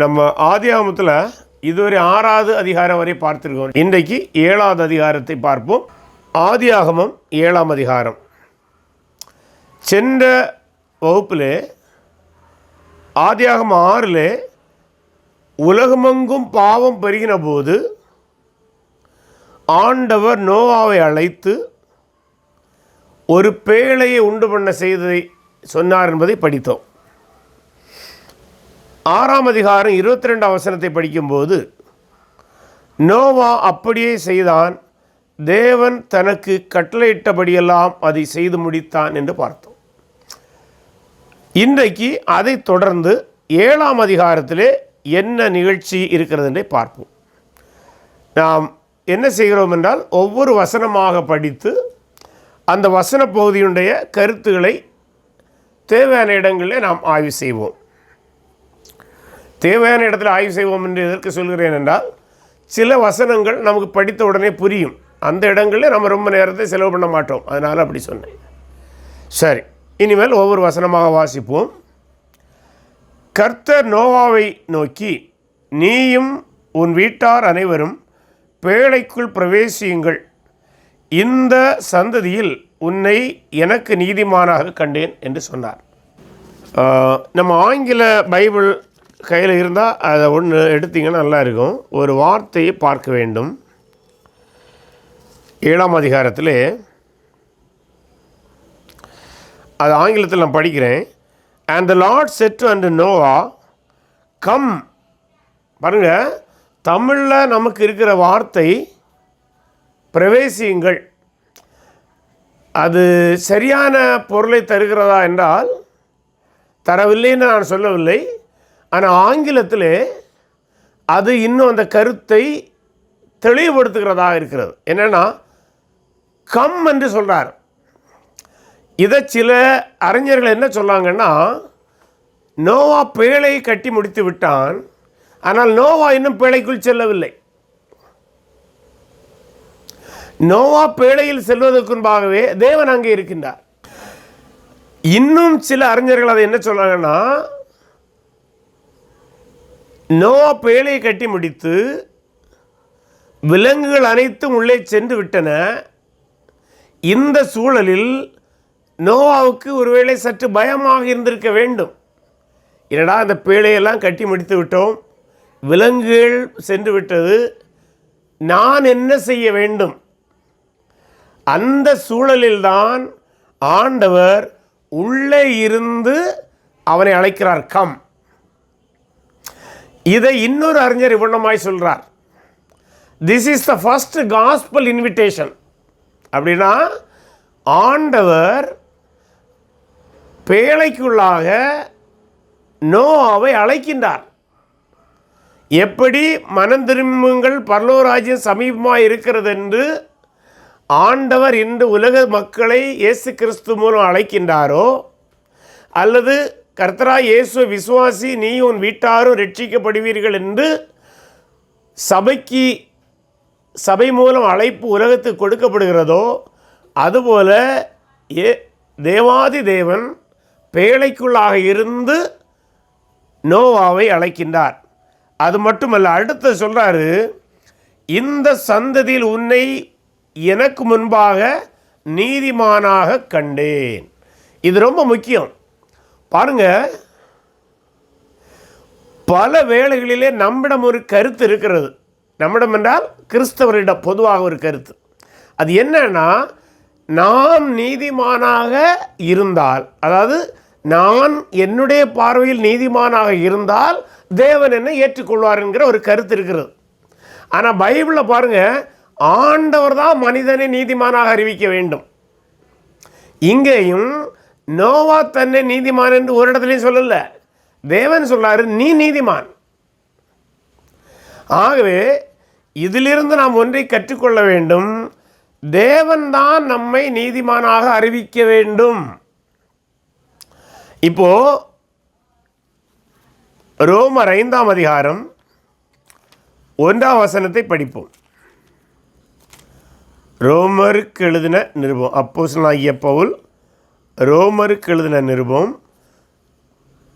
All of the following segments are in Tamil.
நம்ம ஆதியாகமத்தில் இதுவரை ஆறாவது அதிகாரம் வரை பார்த்துருக்கோம். இன்றைக்கு ஏழாவது அதிகாரத்தை பார்ப்போம். ஆதியாகமம் ஏழாம் அதிகாரம். சென்ற வகுப்பில் ஆதியாகம் ஆறில் உலகமெங்கும் பாவம் பெருகின போது ஆண்டவர் நோவாவை அழைத்து ஒரு பேழையை உண்டு பண்ண செய்ததை சொன்னார் என்பதை படித்தோம். ஆறாம் அதிகாரம் இருபத்தி ரெண்டாம் வசனத்தை படிக்கும்போது நோவா அப்படியே செய்தான் தேவன் தனக்கு கட்டளையிட்டபடியெல்லாம் அதை செய்து முடித்தான் என்று பார்த்தோம். இன்றைக்கு அதை தொடர்ந்து ஏழாம் அதிகாரத்திலே என்ன நிகழ்ச்சி இருக்கிறது என்றே பார்ப்போம். நாம் என்ன செய்கிறோம் என்றால் ஒவ்வொரு வசனமாக படித்து அந்த வசன பகுதியுடைய கருத்துக்களை தேவையான இடங்களில் நாம் ஆய்வு செய்வோம். தேவையான இடத்துல ஆய்வு செய்வோம் என்று எதற்கு சொல்கிறேன் என்றால் சில வசனங்கள் நமக்கு படித்த உடனே புரியும். அந்த இடங்களில் நம்ம ரொம்ப நேரத்தை செலவு பண்ண மாட்டோம். அதனால் அப்படி சொன்னேன். சரி இனிமேல் ஒவ்வொரு வசனமாக வாசிப்போம். கர்த்தர் நோவாவை நோக்கி நீயும் உன் வீட்டார் அனைவரும் பேழைக்குள் பிரவேசியுங்கள். இந்த சந்ததியில் உன்னை எனக்கு நீதிமானாக கண்டேன் என்று சொன்னார். நம்ம ஆங்கில பைபிள் கையில் இருந்தால் அதை ஒன்று எடுத்தீங்கன்னா நல்லா இருக்கும். ஒரு வார்த்தையை பார்க்க வேண்டும். ஏழாம் அதிகாரத்தில் அது ஆங்கிலத்தில் நான் படிக்கிறேன். And the lord said and Noah come பாருங்க தமிழில் நமக்கு இருக்கிற வார்த்தை பிரவேசியுங்கள். அது சரியான பொருளை தருகிறதா என்றால் தரவில்லைன்னு நான் சொல்லவில்லை. ஆனால் ஆங்கிலத்தில் அது இன்னும் அந்த கருத்தை தெளிவுபடுத்துகிறதாக இருக்கிறது. என்னென்னா கம் என்று சொல்கிறார் இதை சில அறிஞர்கள் என்ன சொல்லாங்கன்னா நோவா பேழையை கட்டி முடித்து விட்டான் ஆனால் நோவா இன்னும் பேழைக்குள் செல்லவில்லை. நோவா பேழையில் செல்வதற்கு முன்பாகவே தேவன் அங்கே இருக்கின்றார். இன்னும் சில அறிஞர்கள் அதை என்ன சொல்கிறாங்கன்னா நோவா பேழையை கட்டி முடித்து விலங்குகள் அனைத்தும் உள்ளே சென்று விட்டன. இந்த சூழலில் நோவாவுக்கு ஒருவேளை சற்று பயமாக இருந்திருக்க வேண்டும். என்னடா அந்த பேழையெல்லாம் கட்டி முடித்து விட்டோம். விலங்குகள் சென்று விட்டது. நான் என்ன செய்ய வேண்டும்? அந்த சூழலில்தான் ஆண்டவர் உள்ளே இருந்து அவனை அழைக்கிறார். கம். இதை இன்னொரு அறிஞர் இவ்வளமாய் சொல்கிறார் this is the first gospel invitation அப்படின்னா ஆண்டவர் பேழைக்குள்ளாக நோவாவை அழைக்கின்றார். எப்படி மனம் திரும்புங்கள் பரலோராஜ்யம் சமீபமாக இருக்கிறது என்று ஆண்டவர் இன்று உலக மக்களை இயேசு கிறிஸ்து மூலம் அழைக்கின்றாரோ அல்லது கர்த்தரா இயேசு விசுவாசி நீ உன் வீட்டாரும் ரட்சிக்கப்படுவீர்கள் என்று சபைக்கு சபை மூலம் அழைப்பு உலகத்துக்கு கொடுக்கப்படுகிறதோ அதுபோல ஏ தேவாதி தேவன் பேழைக்குள்ளாக இருந்து நோவாவை அழைக்கின்றார். அது மட்டுமல்ல அடுத்து சொல்கிறாரு இந்த சந்ததியில் உன்னை எனக்கு முன்பாக நீதிமானாக கண்டேன். இது ரொம்ப முக்கியம். பாருங்க. பல வேளைகளிலே நம்மிடம் ஒரு கருத்து இருக்கிறது. நம்மிடம் என்றால் கிறிஸ்தவரிடம் பொதுவாக ஒரு கருத்து. அது என்னன்னா நான் நீதிமானாக இருந்தால் அதாவது நான் என்னுடைய பார்வையில் நீதிமானாக இருந்தால் தேவன் என்னை ஏற்றுக்கொள்வார் என்கிற ஒரு கருத்து இருக்கிறது. ஆனால் பைபிளில் பாருங்க ஆண்டவர் தான் மனிதனை நீதிமானாக அறிவிக்க வேண்டும். இங்கேயும் நோவா தன்னை நீதிமான் என்று ஒரு இடத்துலையும் சொல்லல. தேவன் சொல்றாரு நீ நீதிமான். ஆகவே இதிலிருந்து நாம் ஒன்றை கற்றுக்கொள்ள வேண்டும். தேவன்தான் நம்மை நீதிமானாக அறிவிக்க வேண்டும். இப்போ ரோமர் ஐந்தாம் அதிகாரம் ஒன்றாம் வசனத்தை படிப்போம். ரோமருக்கு எழுதின நிருபம் அப்போஸ்தலனாகிய பவுல் ரோமருக்கு எழுதின நிருபம்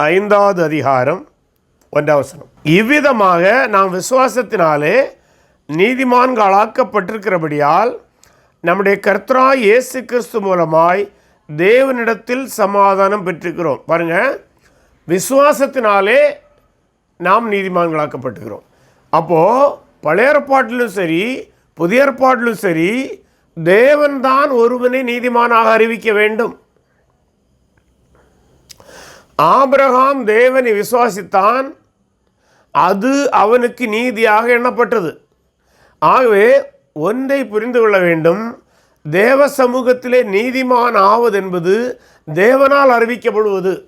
ஐந்தாவது அதிகாரம் ஒன்றாம் வசனம். இவ்விதமாக நாம் விசுவாசத்தினாலே நீதிமான்களாக்கப்பட்டிருக்கிறபடியால் நம்முடைய கர்த்தரா இயேசு கிறிஸ்து மூலமாய் தேவனிடத்தில் சமாதானம் பெற்றிருக்கிறோம். பாருங்க விசுவாசத்தினாலே நாம் நீதிமான்களாக்கப்பட்டுக்கிறோம் அப்போது பழைய ஏற்பாட்டிலும் சரி புதிய ஏற்பாட்டிலும் சரி தேவன்தான் ஒருவனை நீதிமானாக அறிவிக்க வேண்டும். ஆபிரகாம் தேவனை விசுவாசித்தான் அது அவனுக்கு நீதியாக எண்ணப்பட்டது. ஆகவே ஒன்றை புரிந்து கொள்ள வேண்டும். தேவ சமூகத்திலே நீதிமான் ஆவது என்பது தேவனால் அறிவிக்கப்படுவது.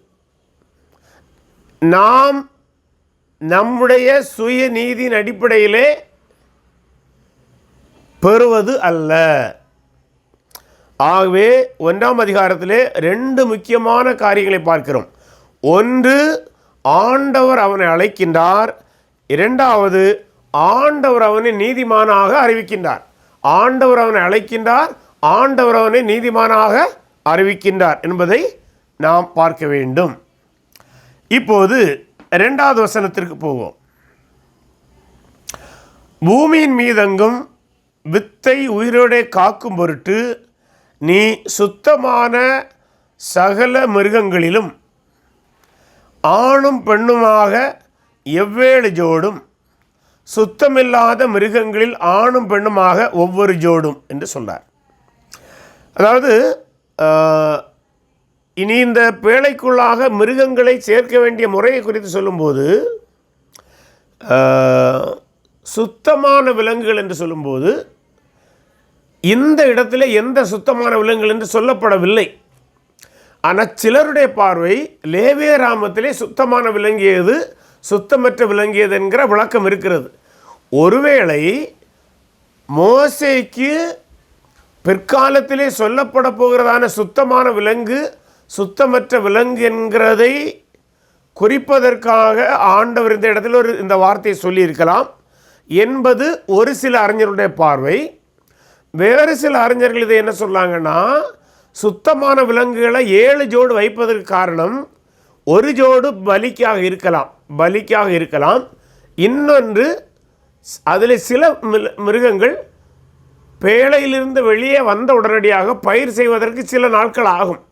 நாம் நம்முடைய சுய நீதியின் அடிப்படையிலே பெறுவது அல்ல. ஆகவே ஒன்றாம் அதிகாரத்திலே ரெண்டு முக்கியமான காரியங்களை பார்க்கிறோம். ஒன்று ஆண்டவர் அவனை அழைக்கின்றார். இரண்டாவது ஆண்டவர் அவனை நீதிமானாக அறிவிக்கின்றார். ஆண்டவர் அவனை அழைக்கின்றார் ஆண்டவர் அவனை நீதிமானாக அறிவிக்கின்றார் என்பதை நாம் பார்க்க வேண்டும். இப்போது இரண்டாவது வசனத்திற்கு போவோம். பூமியின் மீதெங்கும் வித்தை உயிரோடே காக்கும் பொருட்டு நீ சுத்தமான சகல மிருகங்களிலும் ஆணும் பெண்ணுமாக எவ்வேழு ஜோடும் சுத்தமில்லாத மிருகங்களில் ஆணும் பெண்ணுமாக ஒவ்வொரு ஜோடும் என்று சொல்கிறார் அதாவது இனி இந்த பேழைக்குள்ளாக மிருகங்களை சேர்க்க வேண்டிய முறையை குறித்து சொல்லும்போது சுத்தமான விலங்குகள் என்று சொல்லும்போது இந்த இடத்துல எந்த சுத்தமான விலங்குகள் என்று சொல்லப்படவில்லை. ஆனால் சிலருடைய பார்வை லேவிய ராமத்திலே சுத்தமான விலங்கியது சுத்தமற்ற விலங்கியது என்கிற விளக்கம் இருக்கிறது. ஒருவேளை மோசைக்கு பிற்காலத்திலே சொல்லப்பட போகிறதான சுத்தமான விலங்கு சுத்தமற்ற விலங்கு என்கிறதை குறிப்பதற்காக ஆண்டவர் இந்த இடத்துல ஒரு இந்த வார்த்தையை சொல்லியிருக்கலாம். என்பது ஒரு சில அறிஞருடைய பார்வை. வேறு சில அறிஞர்கள் இதை என்ன சொல்லாங்கன்னா சுத்தமான விலங்குகளை ஏழு ஜோடு வைப்பதற்கு காரணம் ஒரு ஜோடு பலிக்காக இருக்கலாம் பலிக்காக இருக்கலாம். இன்னொன்று அதில் சில மிருகங்கள் பேழையிலிருந்து வெளியே வந்த உடனடியாக பயிர் செய்வதற்கு சில நாட்கள் ஆகும்.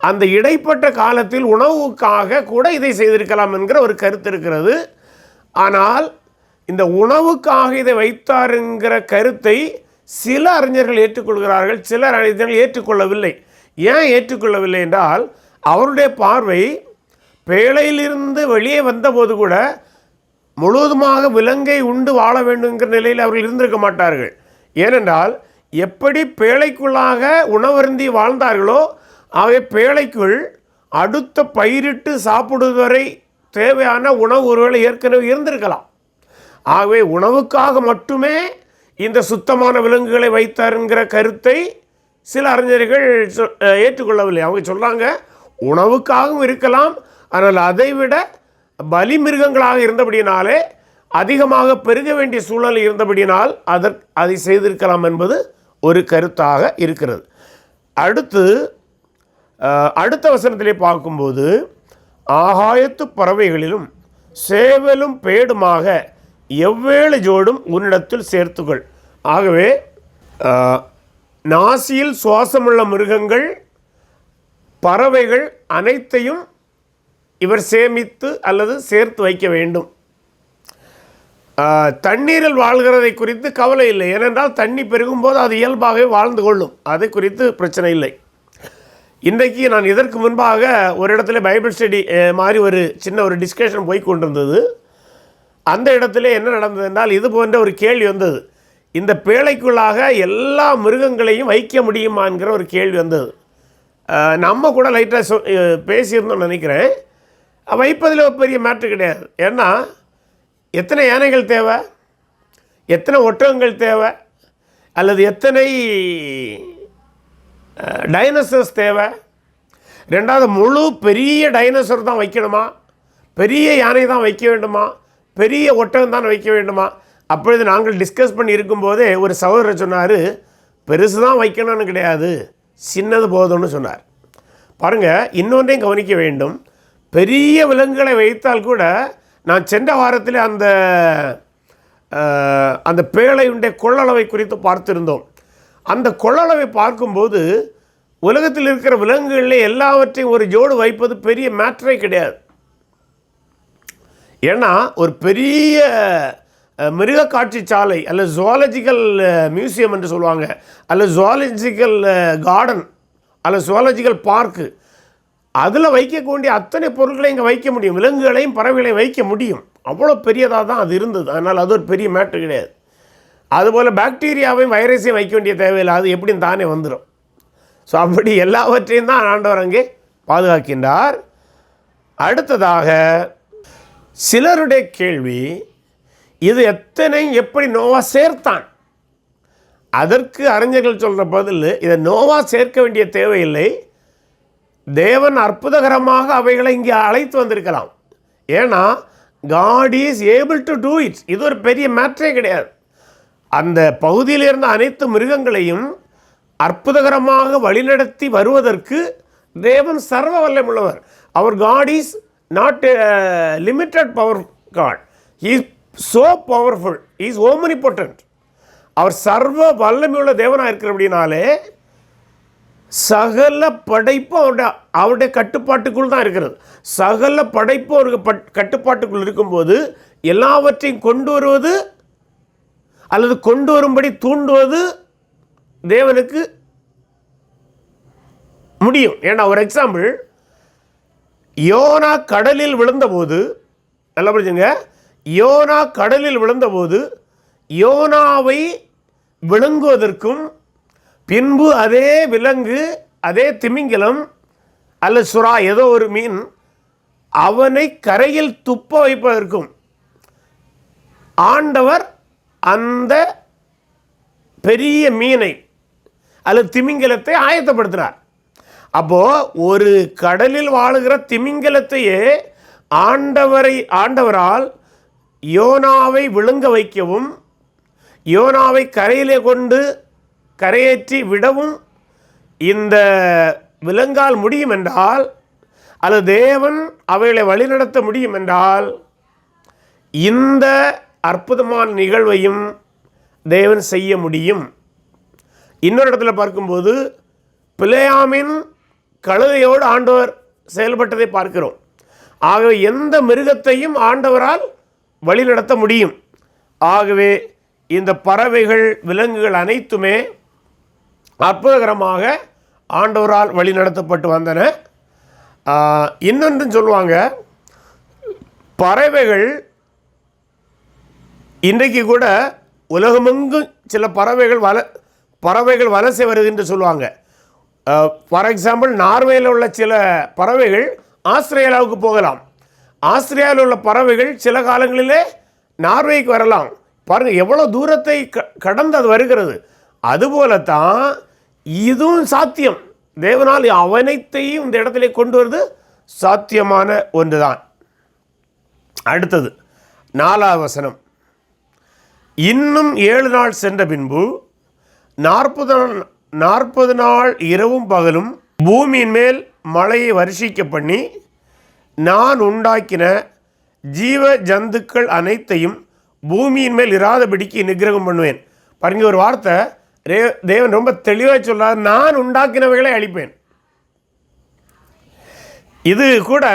அந்த இடைப்பட்ட காலத்தில் உணவுக்காக கூட இதை செய்திருக்கலாம் என்கிற ஒரு கருத்து இருக்கிறது. ஆனால் இந்த உணவுக்காக இதை வைத்தாருங்கிற கருத்தை சில அறிஞர்கள் ஏற்றுக்கொள்கிறார்கள் சில அறிஞர்கள் ஏற்றுக்கொள்ளவில்லை. ஏன் ஏற்றுக்கொள்ளவில்லை என்றால் அவருடைய பார்வை பேழையிலிருந்து வெளியே வந்தபோது கூட முழுவதுமாக விலங்கை உண்டு வாழ வேண்டுங்கிற நிலையில் அவர்கள் இருந்திருக்க மாட்டார்கள். ஏனென்றால் எப்படி பேழைக்குள்ளாக உணவருந்தி வாழ்ந்தார்களோ அவை பேழைக்குள் அடுத்த பயிரிட்டு சாப்பிடுவது வரை தேவையான உணவு ஒருவேளை ஏற்கனவே இருந்திருக்கலாம். ஆகவே உணவுக்காக மட்டுமே இந்த சுத்தமான விலங்குகளை வைத்தாருங்கிற கருத்தை சில அறிஞர்கள் சொ- ஏற்றுக்கொள்ளவில்லை. அவங்க சொல்கிறாங்க உணவுக்காகவும் இருக்கலாம் ஆனால் அதைவிட பலி மிருகங்களாக இருந்தபடியினாலே அதிகமாக பெருக வேண்டிய சூழ்நிலை இருந்தபடியினால் அதற் அதை செய்திருக்கலாம் என்பது ஒரு கருத்தாக இருக்கிறது. அடுத்து அடுத்த வசனத்திலே பார்க்கும்போது ஆகாயத்து பறவைகளிலும் சேவலும் பேடுமாக எவ்வேழு ஜோடும் உன்னிடத்தில் சேர்த்துகள். ஆகவே நாசியில் சுவாசமுள்ள மிருகங்கள் பறவைகள் அனைத்தையும் இவர் சேமித்து அல்லது சேர்த்து வைக்க வேண்டும். தண்ணீரில் வாழ்கிறதை குறித்து கவலை இல்லை. ஏனென்றால் தண்ணி பெருகும்போது அது இயல்பாகவே வாழ்ந்து கொள்ளும். அதை குறித்து பிரச்சனை இல்லை. இன்றைக்கு நான் இதற்கு முன்பாக ஒரு இடத்துல பைபிள் ஸ்டடி மாதிரி ஒரு சின்ன ஒரு டிஸ்கஷன் போய் கொண்டிருந்தது. அந்த இடத்துல என்ன நடந்தது என்றால் இது போன்ற ஒரு கேள்வி வந்தது. இந்த பேழைக்குள்ளாக எல்லா மிருகங்களையும் வைக்க முடியுமா என்கிற ஒரு கேள்வி வந்தது. நம்ம கூட லைட்டாக சொ பேசியிருந்தோம்னு நினைக்கிறேன். வைப்பதில் ஒரு பெரிய மேட்ரு கிடையாது. ஏன்னா எத்தனை யானைகள் தேவை? எத்தனை ஒட்டகங்கள் தேவை? அல்லது எத்தனை டைனோசர்ஸ் தேவை? ரெண்டாவது முழு பெரிய டைனோசர் தான் வைக்கணுமா? பெரிய யானை தான் வைக்க வேண்டுமா? பெரிய ஒட்டகம் தான் வைக்க வேண்டுமா? அப்பொழுது நாங்கள் டிஸ்கஸ் பண்ணி இருக்கும்போதே ஒரு சகோதரர் சொன்னார் பெருசு தான் வைக்கணும்னு கிடையாது சின்னது போதும்னு சொன்னார். பாருங்கள் இன்னொன்றையும் கவனிக்க வேண்டும். பெரிய விலங்குகளை வைத்தால் கூட நான் சென்ற வாரத்தில் அந்த அந்த பேழையுடைய கொள்ளளவை குறித்து பார்த்திருந்தோம். அந்த கொள்ளளவை பார்க்கும்போது உலகத்தில் இருக்கிற விலங்குகளில் எல்லாவற்றையும் ஒரு ஜோடு வைப்பது பெரிய மேட்டரே கிடையாது. ஏன்னா ஒரு பெரிய மிருகக்காட்சி மிருக காட்சி சாலை அல்லது ஜுவாலஜிக்கல் மியூசியம் என்று சொல்லுவாங்க. அல்லது ஜுவாலஜிக்கல் கார்டன் அல்லது ஜுவாலஜிக்கல் பார்க்கு அதில் வைக்கக்கூடிய அத்தனை பொருட்களை இங்கே வைக்க முடியும். விலங்குகளையும் பறவைகளையும் வைக்க முடியும். அவ்வளோ பெரியதாக தான் அது இருந்தது. அதனால் அது ஒரு பெரிய மேட்ரு கிடையாது. அதுபோல் பாக்டீரியாவையும் வைரஸையும் வைக்க வேண்டிய தேவையில்லை. அது எப்படின்னு தானே வந்துடும் ஸோ அப்படி எல்லாவற்றையும் தான் ஆண்டவர் அங்கே பாதுகாக்கின்றார். அடுத்ததாக சிலருடைய கேள்வி இது எத்தனை எப்படி நோவா சேர்த்தான்? அதற்கு அறிஞர்கள் சொல்கிற பதில் இதை நோவா சேர்க்க வேண்டிய தேவையில்லை. தேவன் அற்புதகரமாக அவைகளை இங்கே அழைத்து வந்திருக்கலாம். ஏன்னா God is able to do it இது ஒரு பெரிய மேட்ரே கிடையாது. அந்த பகுதியில் இருந்த அனைத்து மிருகங்களையும் அற்புதகரமாக வழிநடத்தி வருவதற்கு தேவன் சர்வ வல்லமுள்ளவர். அவர் God is not limited power God is so powerful is omnipotent அவர் சர்வ வல்லமையுள்ள தேவனாக இருக்கிற அப்படின்னாலே சகல படைப்பும் அவருடைய அவருடைய கட்டுப்பாட்டுக்குள் தான் இருக்கிறது. சகல படைப்பும் அவருக்கு பட் கட்டுப்பாட்டுக்குள் இருக்கும்போது எல்லாவற்றையும் கொண்டு வருவது அல்லது கொண்டு வரும்படி தூண்டுவது தேவனுக்கு முடியும். ஏன்னா ஒரு எக்ஸாம்பிள் யோனா கடலில் விழுந்தபோது நல்லா புரிஞ்சுங்க. யோனா கடலில் விழுந்தபோது யோனாவை விழுங்குவதற்கும் பின்பு அதே விலங்கு அதே திமிங்கலம் அல்ல சுறா ஏதோ ஒரு மீன் அவனை கரையில் துப்ப வைப்பதற்கும். ஆண்டவர் அந்த பெரிய மீனை அல்லது திமிங்கலத்தை ஆயத்தப்படுத்தினார் அப்போது ஒரு கடலில் வாழுகிற திமிங்கலத்தையே ஆண்டவரை ஆண்டவரால் யோனாவை விழுங்க வைக்கவும் யோனாவை கரையிலே கொண்டு கரையேற்றி விடவும் இந்த விலங்கால் முடியும் என்றால் அல்லது தேவன் அவைகளை வழிநடத்த முடியும் என்றால் இந்த அற்புதமான நிகழ்வையும் தேவன் செய்ய முடியும். இன்னொரு இடத்துல பார்க்கும்போது பிளேயாமின் கழுதையோடு ஆண்டவர் செயல்பட்டதை பார்க்கிறோம். ஆகவே எந்த மிருகத்தையும் ஆண்டவரால் வழிநடத்த முடியும். ஆகவே இந்த பறவைகள் விலங்குகள் அனைத்துமே அற்புதகரமாக ஆண்டவரால் வழிநடத்தப்பட்டு வந்தன. இன்னொன்றும் சொல்லுவாங்க பறவைகள் இன்றைக்கு கூட உலகமெங்கும் சில பறவைகள் வல பறவைகள் வலசை வருது என்று சொல்லுவாங்க. ஃபார் எக்ஸாம்பிள் நார்வேயில் உள்ள சில பறவைகள் ஆஸ்திரேலியாவுக்கு போகலாம். ஆஸ்திரேலியாவில் உள்ள பறவைகள் சில காலங்களிலே நார்வேக்கு வரலாம். பாருங்கள் எவ்வளோ தூரத்தை க கடந்து அது வருகிறது. அதுபோலத்தான் இதுவும் சாத்தியம். தேவனால் அவனைத்தையும் இந்த இடத்திலே கொண்டு வருது சாத்தியமான ஒன்று தான் அடுத்தது நாலாவது வசனம். இன்னும் ஏழு நாள் சென்ற பின்பு நாற்பது நாற்பது நாள் இரவும் பகலும் பூமியின் மேல் மழையை வருஷிக்க பண்ணி நான் உண்டாக்கின ஜீவ ஜந்துக்கள் அனைத்தையும் பூமியின் மேல் இராதபடிக்கு நிகிரகம் பண்ணுவேன். பாருங்க ஒரு வார்த்தை ரே தேவன் ரொம்ப தெளிவாக சொல்றார் நான் உண்டாக்கினவைகளை அழிப்பேன். இது கூட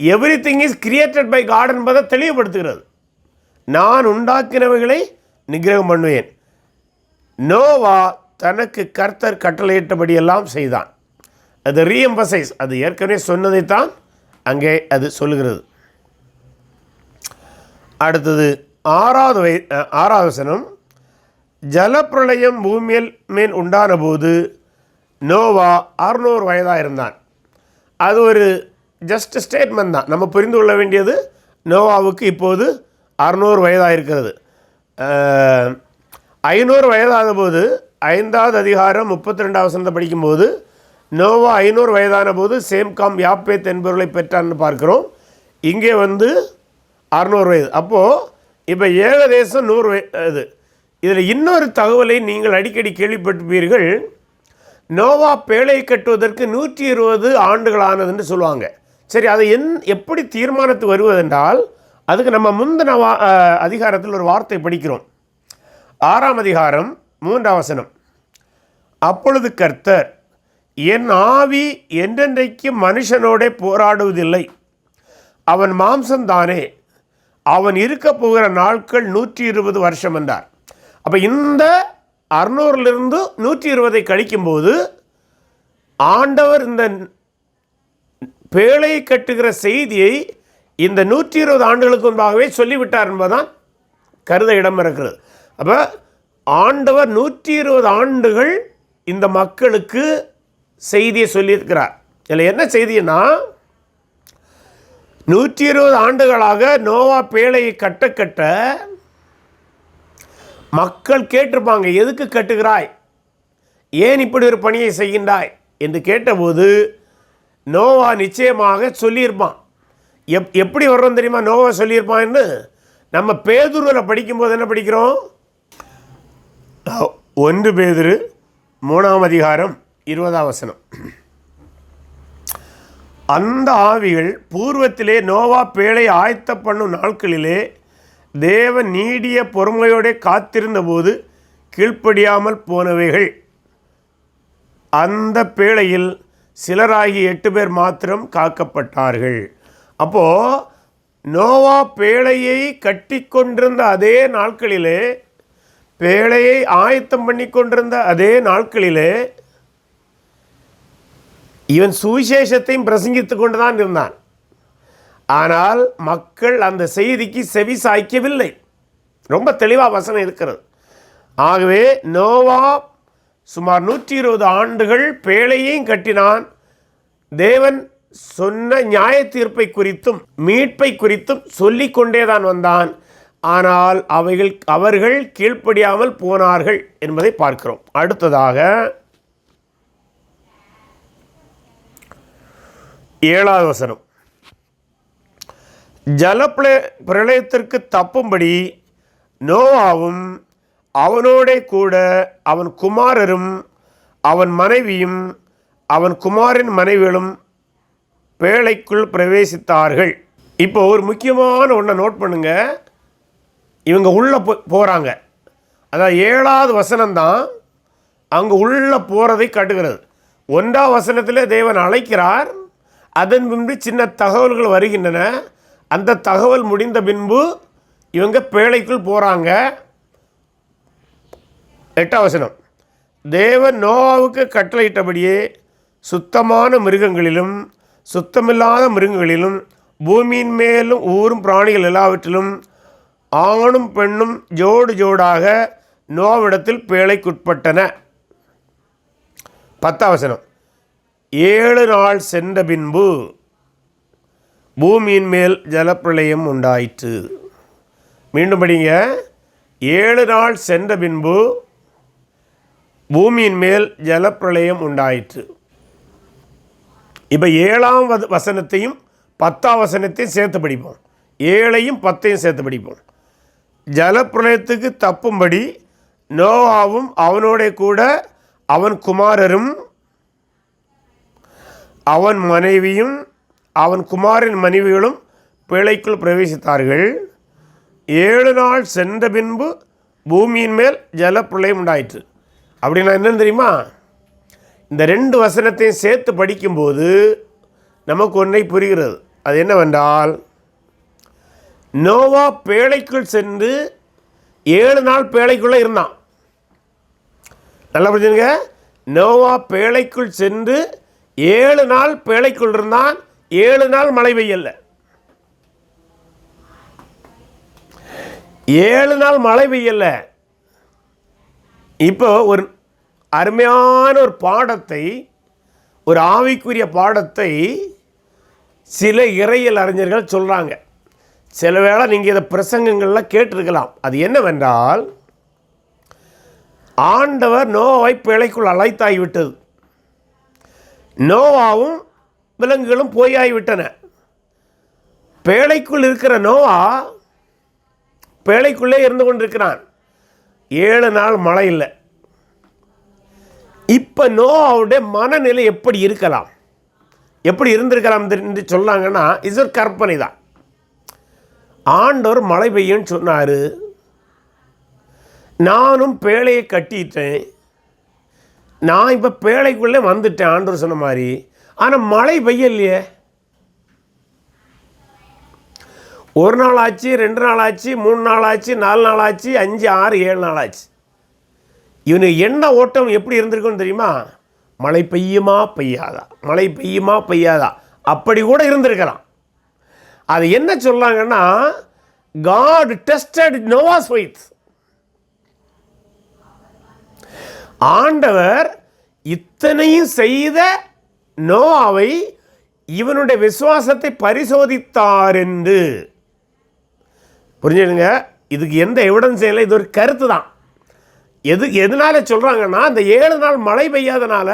everything is created by God என்பதை தெளிவுபடுத்துகிறது. நான் உண்டாக்கினவைகளை நிகிரகம் பண்ணுவேன். நோவா தனக்கு கர்த்தர் கட்டளையிட்டபடியெல்லாம் செய்தான். அது ரீஎம்பசைஸ் அது ஏற்கனவே சொன்னதைத்தான் அங்கே அது சொல்லுகிறது. அடுத்தது ஆறாவது வய ஆறாவது வசனம் ஜலப்பிரளயம் பூமியில் மேல் உண்டான போது நோவா அறுநூறு வயதாக இருந்தான். அது ஒரு ஜஸ்ட் ஸ்டேட்மெண்ட் தான். நம்ம புரிந்து கொள்ள வேண்டியது நோவாவுக்கு இப்போது அறுநூறு வயதாக இருக்கிறது. ஐநூறு வயதான போது ஐந்தாவது அதிகாரம் முப்பத்தி ரெண்டாவது வசனத்தை படிக்கும்போது நோவா ஐநூறு வயதான போது சேம்காம் யாப்பேத் என்பவர்களை பெற்றான்னு பார்க்குறோம். இங்கே வந்து அறுநூறு வயது. அப்போது இப்போ ஏகதேசம் நூறு வயது இதில் இன்னொரு தகவலை நீங்கள் அடிக்கடி கேள்விப்பட்டிருப்பீர்கள். நோவா பேழை கட்டுவதற்கு நூற்றி இருபது ஆண்டுகள் ஆனதுன்னு சொல்லுவாங்க. சரி அதை என் எப்படி தீர்மானத்து வருவதென்றால் அதுக்கு நம்ம முந்தின வா அதிகாரத்தில் ஒரு வார்த்தை படிக்கிறோம். ஆறாம் அதிகாரம் மூன்றாம் வசனம். அப்பொழுது கர்த்தர் என் ஆவி என்றென்றைக்கு மனுஷனோடே போராடுவதில்லை. அவன் மாம்சம்தானே அவன் இருக்க போகிற நாட்கள் நூற்றி இருபது வருஷம் என்றார். அப்போ இந்த அறுநூறுலேருந்து நூற்றி இருபதை கழிக்கும்போது ஆண்டவர் இந்த பேழை கட்டுகிற செய்தியை இந்த நூற்றி இருபது ஆண்டுகளுக்கு முன்பாகவே சொல்லிவிட்டார் என்பதுதான் கருத இடம் இருக்கிறது அப்போ ஆண்டவர் நூற்றி இருபது ஆண்டுகள் இந்த மக்களுக்கு செய்தியை சொல்லியிருக்கிறார். இதில் என்ன செய்தின்னா நூற்றி இருபது ஆண்டுகளாக நோவா பேழையை கட்ட கட்ட மக்கள் கேட்டிருப்பாங்க எதுக்கு கட்டுகிறாய்? ஏன் இப்படி ஒரு பணியை செய்கின்றாய்? என்று கேட்டபோது நோவா நிச்சயமாக சொல்லியிருப்பான். எப் எப்படி வர்றோம் தெரியுமா? நோவா சொல்லியிருப்பான்னு நம்ம பேதுருவில் படிக்கும்போது என்ன படிக்கிறோம்? ஒன்று பேதுரு மூணாம் அதிகாரம் இருபதாம் வசனம். அந்த ஆவிகள் பூர்வத்திலே நோவா பேழை ஆயத்த பண்ணும் நாட்களிலே தேவன் நீடிய பொறுமையோടെ காத்திருந்தபோது கீழ்ப்படியாமல் போனவைகள். அந்த பேழையில் சிலராகி எட்டு பேர் மாத்திரம் காக்கப்பட்டார்கள். அப்போது நோவா பேழையை கட்டி கொண்டிருந்த அதே நாட்களிலே பேழையை ஆயத்தம் பண்ணி கொண்டிருந்த அதே நாட்களிலே இவன் சுவிசேஷத்தையும் பிரசங்கித்து கொண்டு தான் இருந்தான். ஆனால் மக்கள் அந்த செய்திக்கு செவி சாய்க்கவில்லை. ரொம்ப தெளிவாக வசனம் இருக்கிறது. ஆகவே நோவா சுமார் நூற்றி இருபது ஆண்டுகள் பேழையையும் கட்டினான். தேவன் சொன்ன நியாய தீர்ப்பை குறித்தும் மீட்பை குறித்தும் சொல்லிக்கொண்டே தான் வந்தான். ஆனால் அவைகள் அவர்கள் கீழ்ப்படியாமல் போனார்கள் என்பதை பார்க்கிறோம். அடுத்ததாக ஏழாவது வசனம். ஜலப்பிர பிரளயத்திற்கு தப்பும்படி நோவாவும் அவனோடே கூட அவன் குமாரரும் அவன் மனைவியும் அவன் குமாரின் மனைவிகளும் பேழைக்குள் பிரவேசித்தார்கள். இப்போ ஒரு முக்கியமான ஒன்றை நோட் பண்ணுங்கள் இவங்க உள்ளே போ போகிறாங்க அதான் ஏழாவது வசனம்தான் அங்கே உள்ளே போகிறதை காட்டுகிறது. ஒன்றாம் வசனத்தில் தேவன் அழைக்கிறார். அதன் பின்பு சின்ன தகவல்கள் வருகின்றன. அந்த தகவல் முடிந்த பின்பு இவங்க பேழைக்குள் போகிறாங்க எட்டாம் வசனம். தேவன் நோவாவுக்கு கட்டளையிட்டபடியே சுத்தமான மிருகங்களிலும் சுத்தமில்லாத மிருகங்களிலும் பூமியின் மேலும் ஊரும் பிராணிகள் எல்லாவற்றிலும் ஆணும் பெண்ணும் ஜோடு ஜோடாக நோவிடத்தில் பேழைக்குட்பட்டன. பத்தாவசனம் ஏழு நாள் சென்ற பின்பு பூமியின் மேல் ஜலப்பிரளயம் உண்டாயிற்று. மீண்டும் படிங்க. ஏழு நாள் சென்ற பின்பு பூமியின் மேல் ஜலப்பிரளயம் உண்டாயிற்று. இப்போ ஏழாம் வசனத்தையும் பத்தாம் வசனத்தையும் சேர்த்து படிப்போம். ஏழையும் பத்தையும் சேர்த்து படிப்போம். ஜலப்பிரளயத்துக்கு தப்பும்படி நோவாவும் அவனோட கூட அவன் குமாரரும் அவன் மனைவியும் அவன் குமாரின் மனைவிகளும் பிழைக்குள் பிரவேசித்தார்கள். ஏழு நாள் சென்ற பின்பு பூமியின் மேல் ஜலப்பிரளயம் உண்டாயிற்று. அப்படின்னா என்னன்னு தெரியுமா? இந்த ரெண்டு வசனத்தையும் சேர்த்து படிக்கும்போது நமக்கு ஒன்றை புரிகிறது. அது என்னவென்றால் நோவா பேழைக்குள் சென்று ஏழு நாள் பேழைக்குள்ளே இருந்தான். நல்லா புரிஞ்சுங்க நோவா பேழைக்குள் சென்று ஏழு நாள் பேழைக்குள் இருந்தான். ஏழு நாள் மழை பெய்யல. ஏழு நாள் மழை பெய்யல. இப்போ ஒரு அருமையான ஒரு பாடத்தை ஒரு ஆவிக்குரிய பாடத்தை சில இறையல் அறிஞர்கள் சொல்கிறாங்க சில வேளை நீங்கள் இதை பிரசங்கங்களில் கேட்டிருக்கலாம். அது என்னவென்றால் ஆண்டவர் நோவை பிழைக்குள் அழைத்தாகிவிட்டது நோவாவும் விலங்குகளும் போயாகிவிட்டன பேழைக்குள் இருக்கிற நோவா பேழைக்குள்ளே இருந்து கொண்டிருக்கிறான். ஏழு நாள் மழை இல்லை. இப்போ நோவாவுடைய மனநிலை எப்படி இருக்கலாம்? எப்படி இருந்திருக்கலாம் என்று சொன்னாங்கன்னா இது ஒரு கற்பனை தான் ஆண்டவர் மழை பெய்யும்னு சொன்னார். நானும் பேழையை கட்டிட்டேன். நான் இப்போ பேழைக்குள்ளே வந்துட்டேன் ஆண்டவர் சொன்ன மாதிரி. ஆனால் மழை பெய்யலையே. ஒரு நாள் ஆச்சு ரெண்டு நாள் ஆச்சு மூணு நாள் ஆச்சு நாலு நாள் ஆச்சு அஞ்சு ஆறு ஏழு நாள் ஆச்சு. இவனு என்ன ஓட்டம் எப்படி இருந்திருக்குன்னு தெரியுமா? மழை பெய்யுமா பெய்யாதா? மழை பெய்யுமா பெய்யாதா? அப்படி கூட இருந்திருக்கலாம். அது என்ன சொல்லாங்கன்னா காட் டெஸ்டட் நோவாஸ் வைத் ஆண்டவர் இத்தனையும் செய்த நோவாவை இவனுடைய விசுவாசத்தை பரிசோதித்தார் என்று. புரிஞ்சுடுங்க இதுக்கு எந்த எவிடன்ஸ் இல்லை. இது ஒரு கருத்து தான் எது எதனால சொல்கிறாங்கன்னா அந்த ஏழு நாள் மழை பெய்யாதனால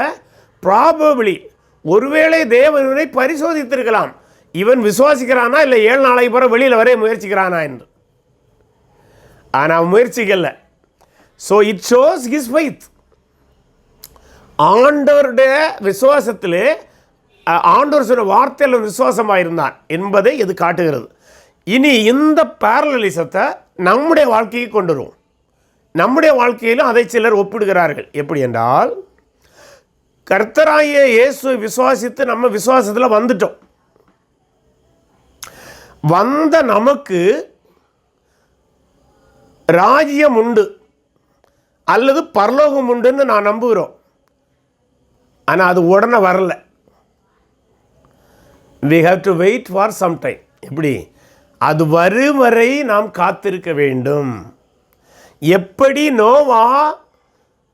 ப்ராபபிளி ஒருவேளை தேவனை பரிசோதித்திருக்கலாம். இவன் விசுவாசிக்கிறானா இல்லை ஏழு நாளைக்கு பிறகு வெளியில் வரைய முயற்சிக்கிறானா என்று? ஆனால் முயற்சிக்கல. So it shows his faith ஆண்டவருடைய விசுவாசத்தில் அஹ், ஆண்டவர் சொன்ன வார்த்தையில் விசுவாசமாக இருந்தான் என்பதை இது காட்டுகிறது. இனி இந்த பேரலிசத்தை நம்முடைய வாழ்க்கைக்கு கொண்டு வருவோம். நம்முடைய வாழ்க்கையிலும் அதை சிலர் ஒப்பிடுகிறார்கள். எப்படி என்றால் கர்த்தராய இயேசு விசுவாசித்து நம்ம விசுவாசத்தில் வந்துட்டோம். வந்த நமக்கு ராஜ்யம் உண்டு அல்லது பரலோகம் உண்டுன்னு நான் நம்புகிறோம். ஆனால் அது உடனே வரல. We have to wait for some time எப்படி? அது வரும் வரை நாம் காத்திருக்க வேண்டும். எப்படி நோவா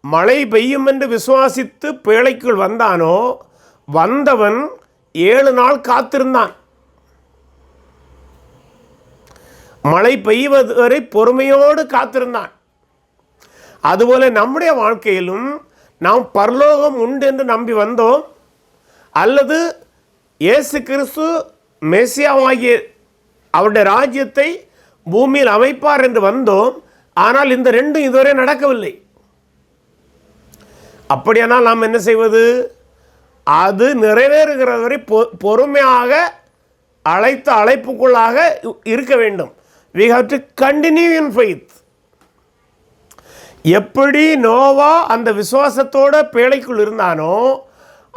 மழை பெய்யும் என்று விசுவாசித்து பேழைக்குள் வந்தானோ வந்தவன் ஏழு நாள் காத்திருந்தான். மழை பெய்வது வரை பொறுமையோடு காத்திருந்தான். அதுபோல நம்முடைய வாழ்க்கையிலும் நாம் பரலோகம் உண்டு என்று நம்பி வந்தோம். அல்லது இயேசு கிறிஸ்து மெசியாவாகிய அவருடைய ராஜ்யத்தை பூமியில் அமைப்பார் என்று வந்தோம். ஆனால் இந்த ரெண்டும் இதுவரை நடக்கவில்லை. அப்படியானால் நாம் என்ன செய்வது? அது நிறைவேறுகிறது வரை பொ- பொறுமையாக அழைத்த அழைப்புக்குள்ளாக இருக்க வேண்டும். We have to continue in faith எப்படி நோவா அந்த விசுவாசத்தோட பேழைக்குள் இருந்தானோ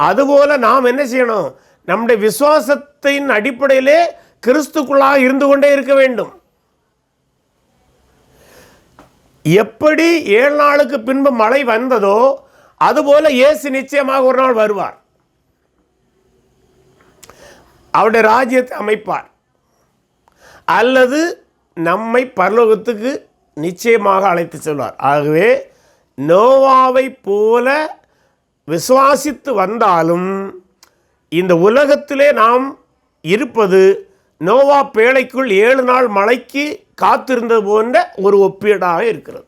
அதுபோல நாம் என்ன செய்யணும்? நம்முடைய விசுவாசத்தின் அடிப்படையிலே கிறிஸ்துக்குள்ளாக இருந்து கொண்டே இருக்க வேண்டும். எப்படி ஏழு நாளுக்கு பின்பு மழை வந்ததோ அதுபோல இயேசு நிச்சயமாக ஒரு நாள் வருவார். அவருடைய ராஜ்யத்தை அமைப்பார். அல்லது நம்மை பரலோகத்துக்கு நிச்சயமாக அழைத்து செல்வார். ஆகவே நோவாவை போல விசுவாசித்து வந்தாலும் இந்த உலகத்திலே நாம் இருப்பது நோவா பேழைக்குள் ஏழு நாள் மழைக்கு காத்திருந்தது போன்ற ஒரு ஒப்பீடாக இருக்கிறது.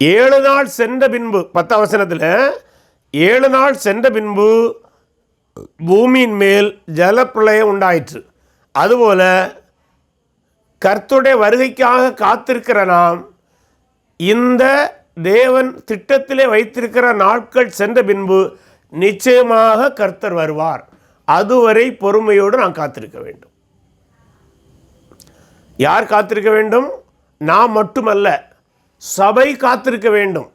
ஏழு நாள் சென்ற பின்பு பத்து அவசரத்தில் ஏழு நாள் சென்ற பின்பு பூமியின் மேல் ஜலப்பிரளயம் உண்டாயிற்று. அதுபோல் கர்த்தருடைய வருகைக்காக காத்திருக்கிற நாம் இந்த தேவன் திட்டத்திலே வைத்திருக்கிற நாட்கள் சென்ற பின்பு நிச்சயமாக கர்த்தர் வருவார். அதுவரை பொறுமையோடு நாம் காத்திருக்க வேண்டும். யார் காத்திருக்க வேண்டும்? நாம் மட்டுமல்ல சபை காத்திருக்க வேண்டும்.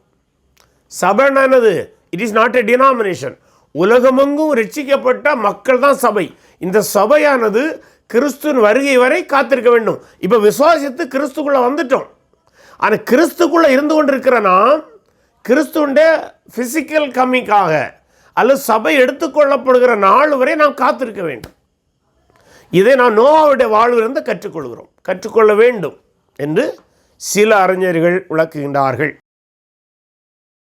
சபைனானது it is not a denomination உலகமெங்கும் ரட்சிக்கப்பட்ட மக்கள் தான் சபை. இந்த சபையானது கிறிஸ்துவின் வருகை வரை காத்திருக்க வேண்டும். இப்போ விசுவாசித்து கிறிஸ்துக்குள்ளே வந்துட்டோம். ஆனால் கிறிஸ்துக்குள்ளே இருந்து கொண்டிருக்கிற நாம் கிறிஸ்துவண்ட ஃபிசிக்கல் கம்மிக்காக அல்லது சபை எடுத்துக்கொள்ளப்படுகிற நாள் வரை நாம் காத்திருக்க வேண்டும். இதை நான் நோவாவுடைய வாழ்விலிருந்து கற்றுக்கொள்கிறோம். கற்றுக்கொள்ள வேண்டும் என்று சில அறிஞர்கள் விளக்குகின்றார்கள்.